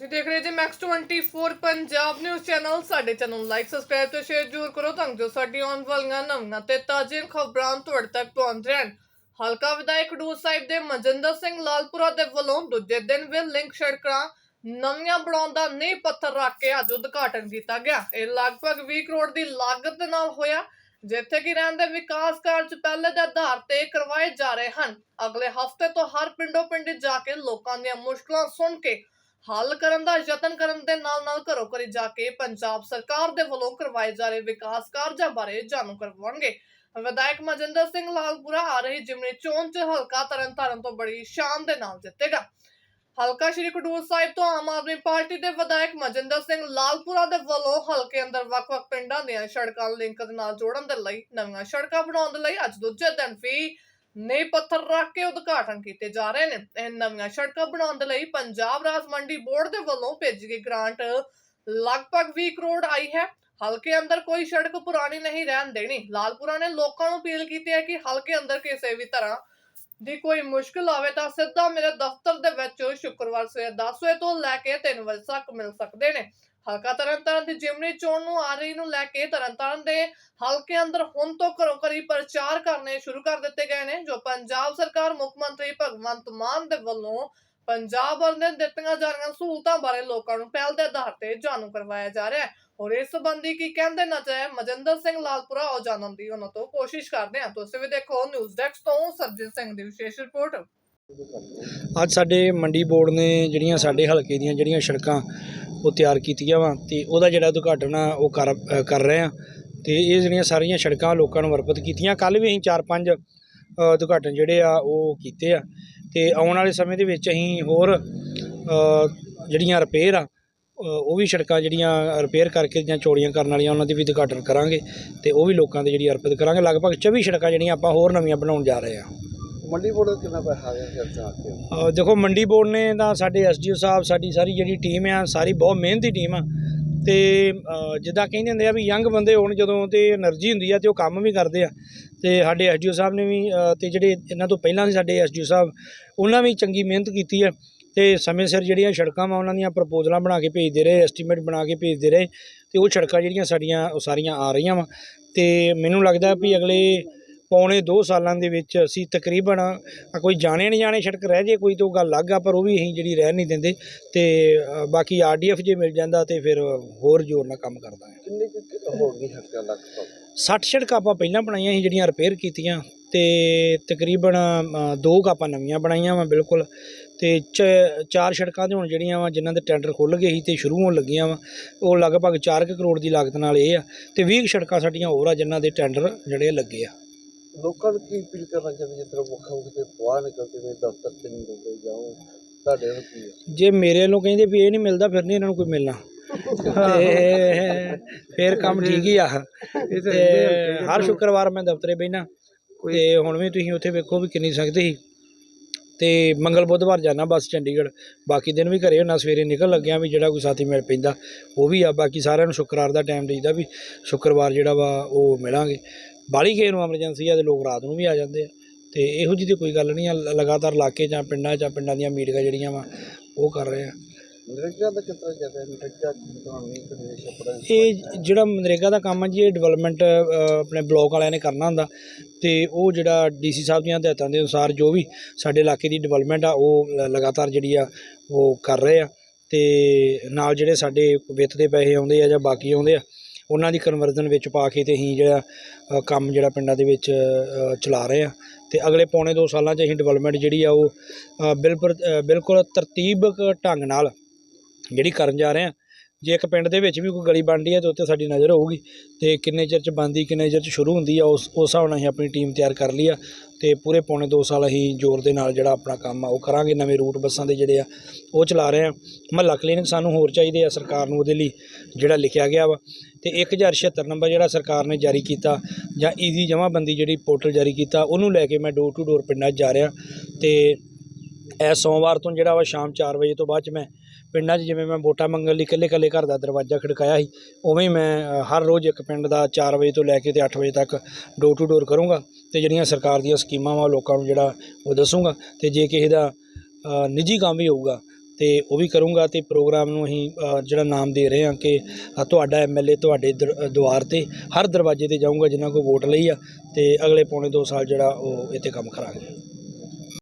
ਤੁਸੀਂ ਦੇਖ ਰਹੇ ਜੀ ਮੈਕਸ 24 ਪੰਜਾਬ ਨਿਊਜ਼ ਚੈਨਲ ਸਾਡੇ ਚੈਨਲ ਨੂੰ ਲਾਈਕ ਸਬਸਕ੍ਰਾਈਬ ਤੇ ਸ਼ੇਅਰ ਜ਼ਰੂਰ ਕਰੋ ਤਾਂ ਜੋ ਸਾਡੀ ਆਉਣ ਵਾਲੀਆਂ ਨਵੀਆਂ ਤੇ ਤਾਜ਼ੀਆਂ ਖਬਰਾਂ ਤੁਹਾਡੇ ਤੱਕ ਪਹੁੰਚ ਰਹਿਣ। ਹਲਕਾ ਵਿਧਾਇਕ ਖਡੂਰ ਸਾਹਿਬ ਦੇ ਮਨਜਿੰਦਰ ਸਿੰਘ ਲਾਲਪੁਰਾ ਦੇ ਵੱਲੋਂ ਦੂਜੇ ਦਿਨ ਵੀ ਲਿੰਕ ਸੜਕਾਂ ਨਵੀਆਂ ਬਣਾਉਣ ਦਾ ਨੀਂਹ ਪੱਥਰ ਰੱਖ ਕੇ ਅੱਜ ਉਦਘਾਟਨ ਕੀਤਾ ਗਿਆ। ਇਹ ਲਗਭਗ 20 ਕਰੋੜ ਦੀ ਲਾਗਤ ਦੇ ਨਾਲ ਹੋਇਆ, ਜਿੱਥੇ ਕਿ ਰਹਿੰਦੇ ਵਿਕਾਸ ਕਾਰਜ ਪਹਿਲੇ ਦੇ ਆਧਾਰ ਤੇ ਕਰਵਾਏ ਜਾ ਰਹੇ ਹਨ। ਅਗਲੇ ਹਫ਼ਤੇ ਤੋਂ ਹਰ ਪਿੰਡੋਂ ਪਿੰਡ ਜਾ ਕੇ ਲੋਕਾਂ ਦੀਆਂ ਮੁਸ਼ਕਲਾਂ ਸੁਣ ਕੇ ਹੱਲ ਕਰਨ ਦਾ ਯਤਨ ਕਰਨ ਦੇ ਨਾਲ ਨਾਲ ਘਰੋਂ ਘਰੀ ਜਾ ਕੇ ਪੰਜਾਬ ਸਰਕਾਰ ਦੇ ਵੱਲੋਂ ਕਰਵਾਏ ਜਾ ਰਹੇ ਵਿਕਾਸ ਕਾਰਜਾਂ ਬਾਰੇ ਜਾਣੂ ਕਰਵਾਉਣਗੇ। ਵਿਧਾਇਕ ਮਜਿੰਦਰ ਸਿੰਘ ਲਾਲਪੁਰਾ ਆ ਰਹੀ ਜਿਮਨੀ ਚੋਣ ਚ ਹਲਕਾ ਤਰਨਤਾਰਨ ਤੋਂ ਬੜੀ ਸ਼ਾਨ ਦੇ ਨਾਲ ਜਿੱਤੇਗਾ। ਹਲਕਾ ਸ਼੍ਰੀ ਖਡੂਰ ਸਾਹਿਬ ਤੋਂ ਆਮ ਆਦਮੀ ਪਾਰਟੀ ਦੇ ਵਿਧਾਇਕ ਮਜਿੰਦਰ ਸਿੰਘ ਲਾਲਪੁਰਾ ਦੇ ਵੱਲੋਂ ਹਲਕੇ ਅੰਦਰ ਵੱਖ-ਵੱਖ ਪਿੰਡਾਂ ਦੀਆਂ ਸੜਕਾਂ ਲਿੰਕ ਦੇ ਨਾਲ ਜੋੜਨ ਦੇ ਲਈ ਨਵੀਆਂ ਸੜਕਾਂ ਬਣਾਉਣ ਦੇ ਲਈ ਅੱਜ ਦੂਜੇ ਦਿਨ ਵੀ ਨੇ ਪੱਥਰ ਰੱਖ ਕੇ ਉਦਘਾਟਨ ਕੀਤੇ ਜਾ ਰਹੇ ਨੇ। ਇਹ ਨਵੀਆਂ ਸੜਕਾਂ ਬਣਾਉਣ ਦੇ ਲਈ ਪੰਜਾਬ ਰਾਜ ਮੰਡੀ ਬੋਰਡ ਦੇ ਵੱਲੋਂ ਭੇਜੀ ਗਈ ਗ੍ਰਾਂਟ। ਲਗਭਗ 20 ਕਰੋੜ ਆਈ ਹੈ। ਹਲਕੇ ਅੰਦਰ ਕੋਈ ਸੜਕ ਪੁਰਾਣੀ ਨਹੀਂ ਰਹਿਣ ਦੇਣੀ। ਲਾਲਪੁਰਾ ਨੇ ਲੋਕਾਂ ਨੂੰ ਅਪੀਲ ਕੀਤੀ ਹੈ ਕਿ ਹਲਕੇ ਅੰਦਰ ਕਿਸੇ ਵੀ ਤਰ੍ਹਾਂ ਦੀ ਕੋਈ ਮੁਸ਼ਕਲ ਆਵੇ ਤਾਂ ਸਿੱਧਾ ਮੇਰੇ ਦਫ਼ਤਰ ਦੇ ਵਿੱਚ ਸ਼ੁੱਕਰਵਾਰ ਸਵੇਰ 10 ਵਜੇ ਤੋਂ ਲੈ ਕੇ 3 ਵਜੇ ਤੱਕ ਮਿਲ ਸਕਦੇ ਨੇ। ਹਲਕਾ ਤਰਨਤਾਰਨ ਦੀ ਜਿਮਨੀ ਚੋਣ ਨੂੰ ਆ ਰਹੀ ਨੂੰ ਲੈ ਕੇ ਤਰਨਤਾਰਨ ਦੇ ਹਲਕੇ ਅੰਦਰ ਹੁਣ ਤੋਂ ਘਰੋਂ ਘਰੀ ਪ੍ਰਚਾਰ ਕਰਨੇ ਸ਼ੁਰੂ ਕਰ ਦਿੱਤੇ ਗਏ ਨੇ, ਜੋ ਪੰਜਾਬ ਸਰਕਾਰ, ਮੁੱਖ ਮੰਤਰੀ ਭਗਵੰਤ ਮਾਨ ਦੇ ਵੱਲੋਂ ਪੰਜਾਬ ਵੱਲੋਂ ਦਿੱਤੀਆਂ ਜਾ ਰਹੀਆਂ ਸਹੂਲਤਾਂ ਬਾਰੇ ਲੋਕਾਂ ਨੂੰ ਪਹਿਲ ਦੇ ਆਧਾਰ ਤੇ ਜਾਣੂ ਕਰਵਾਇਆ ਜਾ ਰਿਹਾ ਹੈ। ਔਰ ਇਸ ਸੰਬੰਧੀ ਕੀ ਕਹਿੰਦੇ ਨਜ਼ਰ ਮਜਿੰਦਰ ਸਿੰਘ ਲਾਲਪੁਰਾ ਉਹ ਜਾਣਨ ਦੀ ਉਹਨਾਂ ਤੋਂ ਕੋਸ਼ਿਸ਼ ਕਰਦੇ ਹਾਂ। ਤੁਸੀਂ ਵੀ ਦੇਖੋ ਨਿਊਜ਼ ਡੈਸਕ ਤੋਂ ਸਰਜੀਤ ਸਿੰਘ ਦੀ ਵਿਸ਼ੇਸ਼ ਰਿਪੋਰਟ। ਅੱਜ ਸਾਡੇ ਮੰਡੀ ਬੋਰਡ ਨੇ ਜਿਹੜੀਆਂ ਸਾਡੇ ਹਲਕੇ ਦੀਆਂ ਜਿਹੜੀਆਂ ਸੜਕਾਂ ਉਹ ਤਿਆਰ ਕੀਤੀਆਂ ਵਾ ਤੇ ਉਹਦਾ ਜਿਹੜਾ ਉਦਘਾਟਨ ਆ ਉਹ ਕਰ ਕਰ ਰਹੇ ਆ। ਤੇ ਇਹ ਜਿਹੜੀਆਂ ਸਾਰੀਆਂ ਸੜਕਾਂ ਲੋਕਾਂ ਨੂੰ ਵਰਪਤ ਕੀਤੀਆਂ ਕੱਲ ਵੀ ਅਸੀਂ ਚਾਰ ਪੰਜ ਅ, ਉਦਘਾਟਨ ਜਿਹੜੇ ਆ ਉਹ ਕੀਤੇ ਆ। ਤੇ ਆਉਣ ਵਾਲੇ ਸਮੇਂ ਦੇ ਵਿੱਚ ਅਸੀਂ ਹੋਰ ਜਿਹੜੀਆਂ ਰਿਪੇਅਰ ਆ ਉਹ ਵੀ ਸੜਕਾਂ ਜਿਹੜੀਆਂ ਰਿਪੇਅਰ ਕਰਕੇ ਜਾਂ ਚੋੜੀਆਂ ਕਰਨ ਵਾਲੀਆਂ ਉਹਨਾਂ ਦੀ ਵੀ ਉਦਘਾਟਨ ਕਰਾਂਗੇ ਤੇ ਉਹ ਵੀ ਲੋਕਾਂ ਦੇ ਜਿਹੜੀ ਅਰਪਿਤ ਕਰਾਂਗੇ। ਲਗਭਗ 24 ਸੜਕਾਂ ਜਿਹੜੀਆਂ ਆਪਾਂ ਹੋਰ ਨਵੀਆਂ ਬਣਾਉਣ ਜਾ ਰਹੇ ਆ। ਮੰਡੀ ਬੋਰਡ ਦਾ ਕਿੰਨਾ ਪੈਸਾ ਆ ਗਿਆ ਫਿਰ ਤਾਂ ਅੱਗੇ? ਦੇਖੋ, ਮੰਡੀ ਬੋਰਡ ਨੇ ਤਾਂ ਸਾਡੇ ਐਸਡੀਓ ਸਾਹਿਬ, ਸਾਡੀ ਸਾਰੀ ਜਿਹੜੀ ਟੀਮ ਆ, ਸਾਰੀ ਬਹੁਤ ਮਿਹਨਤੀ ਟੀਮ ਆ। ਤੇ ਜਿੱਦਾਂ ਕਹਿੰਦੇ ਹੁੰਦੇ ਆ ਵੀ ਯੰਗ ਬੰਦੇ ਹੋਣ ਜਦੋਂ ਤੇ એનર્ਜੀ ਹੁੰਦੀ ਆ ਤੇ ਉਹ ਕੰਮ ਵੀ ਕਰਦੇ ਆ। ਤੇ ਸਾਡੇ ਐਸਡੀਓ ਸਾਹਿਬ ਨੇ ਵੀ, ਅਹ ਤੇ ਜਿਹੜੇ ਇਹਨਾਂ ਤੋਂ ਪਹਿਲਾਂ ਸੀ ਸਾਡੇ ਐਸਡੀਓ ਸਾਹਿਬ, ਉਹਨਾਂ ਵੀ ਚੰਗੀ ਮਿਹਨਤ ਕੀਤੀ ਆ। ਤੇ ਸਮੇਂ ਸਿਰ ਜਿਹੜੀਆਂ ਸੜਕਾਂ ਵਾ, ਉਹਨਾਂ ਦੀਆਂ ਪ੍ਰਪੋਜ਼ਲਾਂ ਬਣਾ ਕੇ ਭੇਜਦੇ ਰਹੇ, ਐਸਟੀਮੇਟ ਬਣਾ ਕੇ ਭੇਜਦੇ ਰਹੇ। ਤੇ ਉਹ ਸੜਕਾਂ ਜਿਹੜੀਆਂ ਸਾਡੀਆਂ, ਉਹ ਸਾਰੀਆਂ ਆ ਰਹੀਆਂ ਵਾ। ਤੇ ਮੈਨੂੰ ਲੱਗਦਾ ਵੀ ਅਗਲੇ ਪੌਣੇ 2 ਸਾਲਾਂ ਦੇ ਵਿੱਚ ਅਸੀਂ ਤਕਰੀਬਨ ਕੋਈ ਜਾਣੇ ਨਹੀਂ ਜਾਣੇ ਸੜਕ ਰਹਿ ਜੇ ਕੋਈ ਤਾਂ ਗੱਲ ਅਲੱਗ ਆ ਪਰ ਉਹ ਵੀ ਅਸੀਂ ਜਿਹੜੀ ਰਹਿ ਨਹੀਂ ਦਿੰਦੇ। ਤੇ ਬਾਕੀ ਆਰਡੀਐਫ ਜੇ ਮਿਲ ਜਾਂਦਾ ਤੇ ਫਿਰ ਹੋਰ ਜ਼ੋਰ ਨਾਲ ਕੰਮ ਕਰਦਾ ਹੈ। ਕਿੰਨੀ ਕੁ ਹੋ ਗਈ ਖਰਚਾ ਲੱਗ ਪਾ 60 ਸੜਕਾਂ ਆਪਾਂ ਪਹਿਲਾਂ ਬਣਾਈਆਂ ਸੀ ਜਿਹੜੀਆਂ ਰਿਪੇਅਰ ਕੀਤੀਆਂ। ਤੇ ਤਕਰੀਬਨ ਦੋ ਕੁ ਆਪਾਂ ਨਵੀਆਂ ਬਣਾਈਆਂ ਵਾ ਬਿਲਕੁਲ। ਤੇ ਚਾਰ ਸੜਕਾਂ ਤੇ ਹੁਣ ਜਿਹੜੀਆਂ ਵਾ ਜਿਨ੍ਹਾਂ ਦੇ ਟੈਂਡਰ ਖੁੱਲ ਗਏ ਸੀ ਤੇ ਸ਼ੁਰੂ ਹੋਣ ਲੱਗੀਆਂ ਵਾ ਉਹ ਲਗਭਗ 4 ਕਰੋੜ ਦੀ ਲਾਗਤ ਨਾਲ ਇਹ ਆ। ਤੇ 20 ਕੁ ਸੜਕਾਂ ਸਾਡੀਆਂ ਹੋਰ ਆ ਜਿਨ੍ਹਾਂ ਦੇ ਟੈਂਡਰ ਜਿਹੜੇ ਲੱਗੇ ਆ। ਲੋਕਾਂ ਨੂੰ ਕੀ ਅਪੀਲ ਕਰਨਾ ਚਾਹੁੰਦੇ ਜਿਸ ਤਰ੍ਹਾਂ ਮੁੱਖ ਮੁੱਖ ਤੇ ਪੁਆ ਨਿਕਲਦੇ ਨੇ ਦਫ਼ਤਰ ਚ ਨਹੀਂ ਦਿੰਦੇ ਜਾਓ ਤੁਹਾਡੇ ਨੂੰ ਕੀ ਹੈ ਜੇ ਮੇਰੇ ਵੱਲੋਂ ਕਹਿੰਦੇ ਵੀ ਇਹ ਨਹੀਂ ਮਿਲਦਾ ਫਿਰ ਨਹੀਂ ਇਹਨਾਂ ਨੂੰ ਕੋਈ ਮਿਲਣਾ। ਤੇ ਫਿਰ ਕੰਮ ਠੀਕ ਹੀ ਆ। ਤੇ ਹਰ ਸ਼ੁੱਕਰਵਾਰ ਮੈਂ ਦਫ਼ਤਰੇ ਬਹਿਣਾ ਤੇ ਹੁਣ ਵੀ ਤੁਸੀਂ ਉੱਥੇ ਵੇਖੋ ਵੀ ਕਿੰਨੀ ਸੰਗਤ ਸੀ ਤੇ ਮੰਗਲ ਬੁੱਧਵਾਰ ਜਾਣਾ ਬੱਸ ਚੰਡੀਗੜ੍ਹ। ਬਾਕੀ ਦਿਨ ਵੀ ਘਰੇ ਹੁੰਨਾ ਸਵੇਰੇ ਨਿਕਲ ਲੱਗਿਆ ਵੀ ਜਿਹੜਾ ਕੋਈ ਸਾਥੀ ਮਿਲ ਪੈਂਦਾ ਉਹ ਵੀ ਆ। ਬਾਕੀ ਸਾਰਿਆਂ ਨੂੰ ਸ਼ੁੱਕਰਵਾਰ ਦਾ ਟਾਈਮ ਦੇਈਦਾ ਵੀ ਸ਼ੁੱਕਰਵਾਰ ਜਿਹੜਾ ਵਾ ਉਹ ਮਿਲਾਂਗੇ। ਬਾਲੀ ਕਿਸੇ ਨੂੰ ਐਮਰਜੈਂਸੀ ਆ ਤੇ ਲੋਕ ਰਾਤ ਨੂੰ ਵੀ ਆ ਜਾਂਦੇ ਆ। ਤੇ ਇਹੋ ਜਿਹੀ ਤੇ ਕੋਈ ਗੱਲ ਨਹੀਂ ਆ ਲਗਾਤਾਰ ਇਲਾਕੇ ਜਾਂ ਪਿੰਡਾਂ ਜਾਂ ਪਿੰਡਾਂ ਦੀਆਂ ਮੀਟਿੰਗਾਂ ਜਿਹੜੀਆਂ ਵਾ ਉਹ ਕਰ ਰਹੇ ਆ। ਦਾ ਕਿਤਨਾ ਜਾਂਦਾ ਇਹ ਜਿਹੜਾ ਮਨਰੇਗਾ ਦਾ ਕੰਮ ਹੈ ਜੀ ਇਹ ਡਿਵੈਲਪਮੈਂਟ ਆਪਣੇ ਬਲਾਕ ਵਾਲਿਆਂ ਨੇ ਕਰਨਾ ਹੁੰਦਾ। ਤੇ ਉਹ ਜਿਹੜਾ ਡੀਸੀ ਸਾਹਿਬ ਦੀਆਂ ਹਦਾਇਤਾਂ ਦੇ ਅਨੁਸਾਰ ਜੋ ਵੀ ਸਾਡੇ ਇਲਾਕੇ ਦੀ ਡਿਵੈਲਪਮੈਂਟ ਆ ਉਹ ਲਗਾਤਾਰ ਜਿਹੜੀ ਆ ਉਹ ਕਰ ਰਹੇ ਆ। ਤੇ ਨਾਲ ਜਿਹੜੇ ਸਾਡੇ ਵਿੱਤ ਦੇ ਪੈਸੇ ਆਉਂਦੇ ਆ ਜਾਂ ਬਾਕੀ ਆਉਂਦੇ ਆ ਉਹਨਾਂ ਦੀ ਕਨਵਰਜ਼ਨ ਵਿੱਚ ਪਾ ਕੇ ਤੇ ਅਸੀਂ ਜਿਹੜਾ ਕੰਮ ਜਿਹੜਾ ਪਿੰਡਾਂ ਦੇ ਵਿੱਚ ਚਲਾ ਰਹੇ ਆ ਤੇ ਅਗਲੇ ਪੌਣੇ 2 ਸਾਲਾਂ 'ਚ ਅਸੀਂ ਡਿਵੈਲਪਮੈਂਟ ਜਿਹੜੀ ਆ ਉਹ ਬਿਲਕੁਲ ਬਿਲਕੁਲ ਤਰਤੀਬਕ ਢੰਗ ਨਾਲ ਜਿਹੜੀ ਕਰਨ ਜਾ ਰਹੇ ਆ ਜੇ ਇੱਕ ਪਿੰਡ ਦੇ ਵਿੱਚ ਵੀ ਕੋਈ ਗਲੀ ਬਣਦੀ ਹੈ ਤੇ ਉੱਤੇ ਸਾਡੀ ਨਜ਼ਰ ਹੋਊਗੀ ਤੇ ਕਿੰਨੇ ਚਿਰ ਚ ਬਣਦੀ, ਕਿੰਨੇ ਚਿਰ ਚ ਸ਼ੁਰੂ ਹੁੰਦੀ ਆ, ਉਸ ਉਸ ਹਿਸਾਬ ਨਾਲ ਅਸੀਂ ਆਪਣੀ ਟੀਮ ਤਿਆਰ ਕਰ ਲਈ ਆ ਤੇ ਪੂਰੇ ਪੌਣੇ 2 ਸਾਲ ਅਸੀਂ ਜ਼ੋਰ ਦੇ ਨਾਲ ਜਿਹੜਾ ਆਪਣਾ ਕੰਮ ਆ ਉਹ ਕਰਾਂਗੇ, ਨਵੇਂ ਰੂਟ ਬੱਸਾਂ ਦੇ ਜਿਹੜੇ ਆ ਉਹ ਚਲਾ ਰਹੇ ਆ। ਮਹੱਲਾ ਕਲੀਨਿਕ ਸਾਨੂੰ ਹੋਰ ਚਾਹੀਦੇ ਆ ਸਰਕਾਰ ਨੂੰ ਉਹਦੇ ਲਈ ਜਿਹੜਾ ਲਿਖਿਆ ਗਿਆ ਵਾ ਤੇ 1076 ਨੰਬਰ ਜਿਹੜਾ ਸਰਕਾਰ ਨੇ ਜਾਰੀ ਕੀਤਾ ਜਾਂ ਈਜ਼ੀ ਜਮ੍ਹਾਂਬੰਦੀ ਜਿਹੜੀ ਪੋਰਟਲ ਜਾਰੀ ਕੀਤਾ, ਉਹਨੂੰ ਲੈ ਕੇ ਮੈਂ ਡੋਰ ਟੂ ਡੋਰ ਪਿੰਡਾਂ 'ਚ ਜਾ ਰਿਹਾ ਤੇ ਇਹ ਸੋਮਵਾਰ ਤੋਂ ਜਿਹੜਾ ਵਾ ਸ਼ਾਮ 4 ਵਜੇ ਤੋਂ ਬਾਅਦ ਚ ਮੈਂ ਪਿੰਡਾਂ 'ਚ ਜਿਵੇਂ ਮੈਂ ਵੋਟਾਂ ਮੰਗਣ ਲਈ ਇਕੱਲੇ ਇਕੱਲੇ ਘਰ ਦਾ ਦਰਵਾਜ਼ਾ ਖੜਕਾਇਆ ਸੀ ਉਵੇਂ ਹੀ ਮੈਂ ਹਰ ਰੋਜ਼ ਇੱਕ ਪਿੰਡ ਦਾ 4 ਵਜੇ ਤੋਂ ਲੈ ਕੇ ਤੇ 8 ਵਜੇ ਤੱਕ ਡੋਰ ਟੂ ਡੋਰ ਕਰੂੰਗਾ ਤੇ ਜਿਹੜੀਆਂ ਸਰਕਾਰ ਦੀਆਂ ਸਕੀਮਾਂ ਵਾ ਲੋਕਾਂ ਨੂੰ ਜਿਹੜਾ ਉਹ ਦੱਸੂੰਗਾ ਤੇ ਜੇ ਕਿਸੇ ਦਾ ਨਿੱਜੀ ਕੰਮ ਵੀ ਹੋਊਗਾ ਤੇ ਉਹ ਵੀ ਕਰੂੰਗਾ ਤੇ ਪ੍ਰੋਗਰਾਮ ਨੂੰ ਅਸੀਂ ਜਿਹੜਾ ਨਾਮ ਦੇ ਰਹੇ ਹਾਂ ਕਿ ਅ, ਤੁਹਾਡਾ ਐਮਐਲਏ ਤੁਹਾਡੇ ਦਰ- ਦੁਆਰ ਤੇ ਹਰ ਦਰਵਾਜ਼ੇ ਤੇ ਜਾਊਂਗਾ ਜਿਨ੍ਹਾਂ ਕੋਲ ਵੋਟ ਲਈ ਆ ਤੇ ਅਗਲੇ ਪੌਣੇ 2 ਸਾਲ ਜਿਹੜਾ ਉਹ ਇੱਥੇ ਕੰਮ ਕਰਾਂਗੇ।